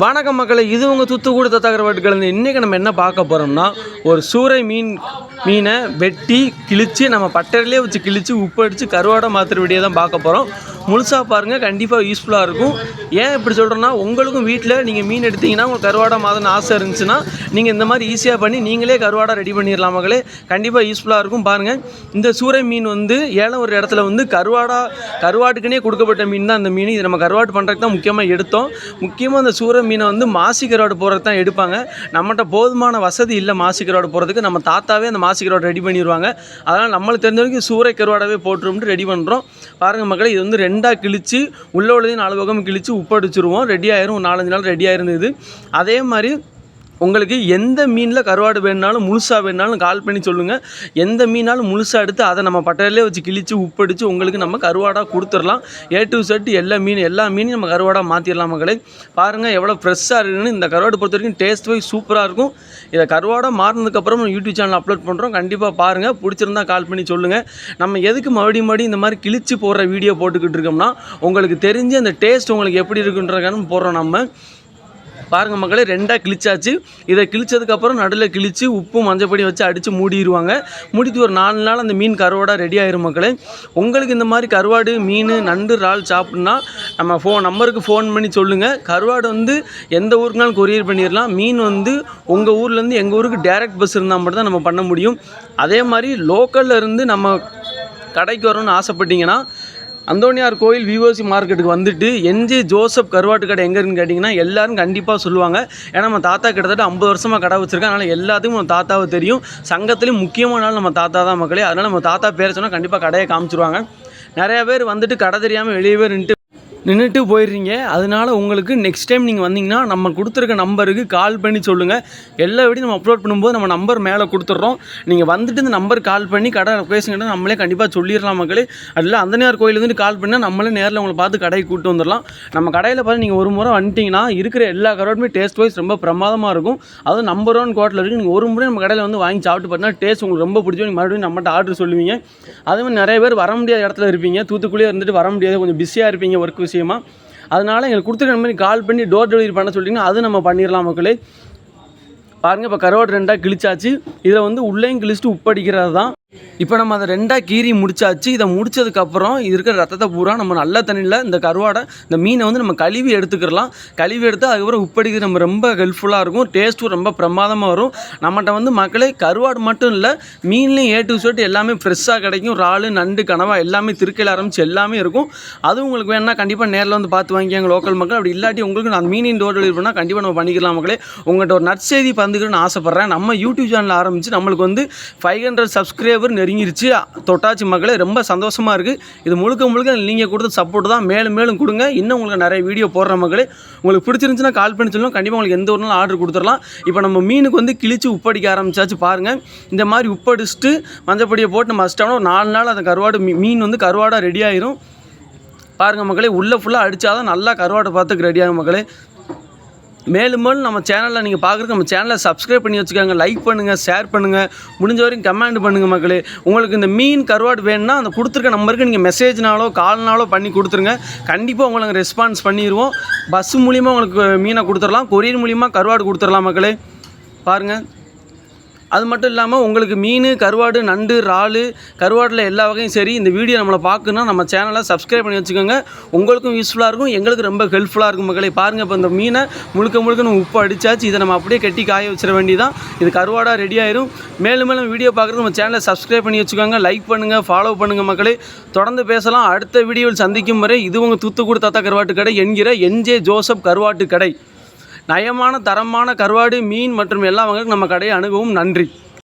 வணக்கம் மக்களை இது உங்கள் தூத்துக்குடி தத்தகரவாட்டுக்கிழந்து இன்றைக்கி நம்ம என்ன பார்க்க போகிறோம்னா ஒரு சூறை மீன் மீனை வெட்டி கிழித்து நம்ம பட்டரிலே வச்சு கிழித்து உப்பு அடித்து கருவாடை மாத்திர வீடியோ தான் பார்க்க போகிறோம் முழுசாக பாருங்கள் கண்டிப்பாக யூஸ்ஃபுல்லாக இருக்கும். ஏன் இப்படி சொல்கிறேன்னா உங்களுக்கும் வீட்டில் நீங்கள் மீன் எடுத்தீங்கன்னா உங்களுக்கு கருவாடை மாதன ஆசை இருந்துச்சுன்னா நீங்கள் இந்த மாதிரி ஈஸியாக பண்ணி நீங்களே கருவாடை ரெடி பண்ணிடலாம் மகளே. கண்டிப்பாக யூஸ்ஃபுல்லாக இருக்கும். பாருங்கள் இந்த சூறை மீன் வந்து ஏலம் ஒரு இடத்துல வந்து கருவாடா கருவாட்டுக்குனே கொடுக்கப்பட்ட மீன் தான் இந்த மீன். இது நம்ம கருவாட்டு பண்ணுறதுக்கு தான் முக்கியமாக எடுத்தோம். முக்கியமாக அந்த சூறை மீனை வந்து மாசி கருவாடு போகிறதுக்கு தான் எடுப்பாங்க. நம்மகிட்ட போதுமான வசதி இல்லை மாசி கருவாடு போகிறதுக்கு நம்ம தாத்தாவே அந்த மாசி கருவாடு ரெடி பண்ணிடுவாங்க அதனால் நம்மளுக்கு தெரிஞ்ச வரைக்கும் சூறை கருவாடாவே போட்டுரும்ட்டு ரெடி பண்ணுறோம் பாருங்கள் மக்களே இது வந்து ரெண்டாக கிழிச்சு உள்ள உள்ளதையும் நாலு பக்கம் கிழிச்சு உப்படிச்சிருவோம். ரெடி ஆயிரும். ஒரு நாலஞ்சு நாள் ரெடி ஆயிருந்தது. அதே மாதிரி உங்களுக்கு எந்த மீனில் கருவாடு வேணுனாலும் முழுசாக வேணுனாலும் கால் பண்ணி சொல்லுங்கள் எந்த மீனாலும் முழுசாக எடுத்து அதை நம்ம பட்டையிலே வச்சு கிழிச்சு உப்படிச்சு உங்களுக்கு நம்ம கருவாடாக கொடுத்துடலாம். ஏ டு செட் எல்லா மீன் எல்லா மீனையும் நம்ம கருவாடாக மாற்றிடலாம் மக்களே. பாருங்கள் எவ்வளோ ஃப்ரெஷ்ஷாக இருக்குன்னு. இந்த கருவாடு பொறுத்த வரைக்கும் டேஸ்ட் வைஸ் சூப்பராக இருக்கும். இதை கருவாடாக மாறினதுக்கப்புறம் யூடியூப் சேனல் அப்லோட் பண்ணுறோம் கண்டிப்பாக பாருங்கள் பிடிச்சிருந்தா கால் பண்ணி சொல்லுங்கள் நம்ம எதுக்கு மறுபடியும் மறுபடியும் இந்த மாதிரி கிழிச்சு போடுற வீடியோ போட்டுக்கிட்டு இருக்கோம்னா உங்களுக்கு தெரிஞ்சு அந்த டேஸ்ட் உங்களுக்கு எப்படி இருக்குன்றதுக்கான போடுறோம் நம்ம. பாருங்கள் மக்களே ரெண்டாக கிழிச்சாச்சு. இதை கிழிச்சதுக்கப்புறம் நடுவில் கிழிச்சு உப்பு மஞ்சப்பொடி வச்சு அடித்து மூடிடுவாங்க மூடிட்டு ஒரு நாலு நாள் அந்த மீன் கருவாடாக ரெடி ஆயிரும் மக்களே. உங்களுக்கு இந்த மாதிரி கருவாடு மீன் நண்டு இறால் சாப்பிட்னா நம்ம ஃபோன் நம்பருக்கு ஃபோன் பண்ணி சொல்லுங்கள் கருவாடு வந்து எந்த ஊருக்குனாலும் கொரியர் பண்ணிடலாம் மீன் வந்து உங்கள் ஊர்லேருந்து எங்கள் ஊருக்கு டேரெக்ட் பஸ் இருந்தால் மட்டும் தான் நம்ம பண்ண முடியும். அதே மாதிரி லோக்கல்ல இருந்து நம்ம கடைக்கு வரணும்னு ஆசைப்பட்டீங்கன்னா அந்தோனியார் கோயில் விஓசி மார்க்கெட்டுக்கு வந்துட்டு என்ஜி ஜோசப் கருவாட்டு கடை எங்கே இருக்குன்னு கேட்டிங்கன்னா எல்லோரும் கண்டிப்பாக சொல்லுவாங்க. ஏன்னா நம்ம தாத்தா கிட்டத்தட்ட ஐம்பது வருஷமாக கடை வச்சிருக்கேன். அதனால் எல்லாத்துக்கும் நம்ம தாத்தாவை தெரியும். சங்கத்துலேயும் முக்கியமான நம்ம தாத்தா தான் மக்களே. அதனால் நம்ம தாத்தா பேர் சொன்னால் கண்டிப்பாக கடையை காமிச்சிருவாங்க. நிறையா பேர் வந்துட்டு கடை தெரியாமல் வெளியே பேர் நின்றுட்டு நின்றுட்டு போயிடுறீங்க. அதனால் உங்களுக்கு நெக்ஸ்ட் டைம் நீங்கள் வந்தீங்கன்னா நம்ம கொடுத்துருக்க நம்பருக்கு கால் பண்ணி சொல்லுங்கள் எல்லா வீடியும் நம்ம அப்லோட் பண்ணும்போது நம்ம நம்பர் மேலே கொடுத்துட்றோம். நீங்கள் வந்துட்டு இந்த நம்பர் கால் பண்ணி கடை பேசுங்கன்னா நம்மளே கண்டிப்பாக சொல்லிடலாம் மக்களே. அதில் அந்தனியார் கோயிலேருந்து கால் பண்ணால் நம்மளே நேரில் உங்களை பார்த்து கடைக்கு கூப்பிட்டு வந்துடலாம். நம்ம கடையில் பார்த்து நீங்கள் ஒரு முறை வந்துட்டிங்கன்னா இருக்கிற எல்லா கரோட்டுமே டேஸ்ட் வைஸ் ரொம்ப பிரமாதமாக இருக்கும். அதுவும் நம்பர் ஒன் கோட்டில் இருக்குது நீங்கள் ஒரு முறை நம்ம கடையில் வந்து வாங்கி சாப்பிட்டு பார்த்தீங்கன்னா டேஸ்ட் உங்களுக்கு ரொம்ப பிடிச்சோ நீங்கள் மறுபடியும் நம்மகிட்ட ஆர்டர் சொல்லுவீங்க. அதே மாதிரி நிறைய பேர் வர முடியாத இடத்துல இருப்பீங்க. தூத்துக்குள்ளேயே இருந்துட்டு வர முடியாது. கொஞ்சம் பிஸியாக இருப்பீங்க ஒர்க் விஷயமா. அதனால் எங்களுக்கு கொடுத்துருக்க மாதிரி கால் பண்ணி டோர் டெலிவரி பண்ண சொல்லிட்டீங்கன்னா அது நம்ம பண்ணிடலாம் மக்களே. பாருங்கள் இப்போ கருவாடு ரெண்டாக கிழிச்சாச்சு. இதில் வந்து உள்ளேயும் கிழிச்சிட்டு உப்பு அடிக்கிறது தான். இப்போ நம்ம அதை ரெண்டாக கீறி முடிச்சாச்சு. இதை முடிச்சதுக்கப்புறம் இது இருக்கிற ரத்தத்தை பூரா நம்ம நல்ல தண்ணியில் இந்த கருவாடை இந்த மீனை வந்து நம்ம கழுவி எடுத்துக்கிறலாம் கழுவி எடுத்து அதுக்கப்புறம் உப்படிக்கிறது நம்ம ரொம்ப ஹெல்ப்ஃபுல்லாக இருக்கும். டேஸ்ட்டும் ரொம்ப பிரமாதமாக வரும். நம்மகிட்ட வந்து மக்களே கருவாடு மட்டும் இல்லை மீன்லேயும் ஏ டு செட் எல்லாமே ஃப்ரெஷ்ஷாக கிடைக்கும். இறாலு நண்டு கனவா எல்லாமே திருக்கையில் ஆரம்பிச்சு எல்லாமே இருக்கும். அதுவும் உங்களுக்கு வேணால் கண்டிப்பாக நேரில் வந்து பார்த்து வாங்கிக்கோங்க லோக்கல் மக்கள். அப்படி இல்லாட்டி உங்களுக்கு நான் மீனின் டோர் டெலிவரி பண்ணால் கண்டிப்பாக நம்ம பண்ணிக்கலாம் மக்களே. உங்கள்கிட்ட ஒரு நற்செய்தி பந்துக்கணும்னு ஆசைப்பட்றேன். நம்ம யூடியூப் சேனல் ஆரம்பித்து நம்மளுக்கு வந்து ஃபைவ் ஹண்ட்ரட் சப்ஸ்கிரைபர் நெருங்கிருச்சு. தொட்டாச்சி மக்களே ரொம்ப சந்தோஷமாக இருக்குது இது முழுக்க முழுக்க நீங்கள் கொடுத்த சப்போர்ட் தான். மேலும் மேலும் கொடுங்க. இன்னும் உங்களுக்கு நிறைய வீடியோ போடுற மக்களே. உங்களுக்கு பிடிச்சிருந்துச்சுன்னா கால் பண்ணி சொல்லுங்கள் கண்டிப்பாக உங்களுக்கு எந்த ஒரு நாள் ஆர்டர் கொடுத்துடலாம். இப்போ நம்ம மீனுக்கு வந்து கிழிச்சு உப்படிக்க ஆரம்பிச்சாச்சு பாருங்கள் இந்த மாதிரி உப்படிச்சுட்டு மஞ்சப்பொடியை போட்டு நம்ம வச்சிட்டோம்னா ஒரு நாலு நாள் அந்த கருவாடு மீ- மீன் வந்து கருவாடாக ரெடி ஆயிரும். பாருங்கள் மக்களே உள்ளே ஃபுல்லாக அடித்தாதான் நல்லா கருவாடை பார்த்துக்கு ரெடி ஆகும் மக்களே. மேலும் மேலும் நம்ம சேனலில் நீங்கள் பார்க்குறதுக்கு நம்ம சேனலை சப்ஸ்கிரைப் பண்ணி வச்சுக்கோங்க லைக் பண்ணுங்கள் ஷேர் பண்ணுங்கள் முடிஞ்ச வரைக்கும் கமெண்ட் பண்ணுங்கள் மக்களே. உங்களுக்கு இந்த மீன் கருவாடு வேணும்னா அந்த கொடுத்துருக்க நம்பருக்கு நீங்கள் மெசேஜ்னாலோ கால்னாலோ பண்ணி கொடுத்துருங்க. கண்டிப்பாக உங்களுக்கு ரெஸ்பான்ஸ் பண்ணிடுவோம் பஸ் மூலிமா உங்களுக்கு மீனை கொடுத்துடலாம். கொரியர் மூலிமா கருவாடு கொடுத்துடலாம் மக்களே. பாருங்கள் அது மட்டும் இல்லாமல் உங்களுக்கு மீன் கருவாடு நண்டு இறாலு கருவாடில் எல்லா வகையும் சரி இந்த வீடியோ நம்மளை பார்க்கணுன்னா நம்ம சேனலை சப்ஸ்கிரைப் பண்ணி வச்சுக்கோங்க. உங்களுக்கும் யூஸ்ஃபுல்லாக இருக்கும் எங்களுக்கு ரொம்ப ஹெல்ப்ஃபுல்லாக இருக்கும் மக்களை. பாருங்கள் இப்போ இந்த மீனை முழுக்க முழுக்க நம்ம உப்பு அடித்தாச்சு இதை நம்ம அப்படியே கட்டி காய வச்சிட வேண்டியதான் இது கருவாடாக ரெடி ஆயிரும். மேலும் மேலும் வீடியோ பார்க்குறது நம்ம சேனலை சப்ஸ்கிரைப் பண்ணி வச்சுக்கோங்க. லைக் பண்ணுங்கள் ஃபாலோ பண்ணுங்கள் மக்களே. தொடர்ந்து பேசலாம். அடுத்த வீடியோவில் சந்திக்கும் வரை இது உங்கள் தூத்துக்குடி தாத்தா கருவாட்டு கடை என்கிற என்ஜே ஜோசப் கருவாட்டு கடை. நயமான தரமான கருவாடு மீன் மற்றும் எல்லா வகைக்கும் நம்ம கடையை அணுகவும் நன்றி.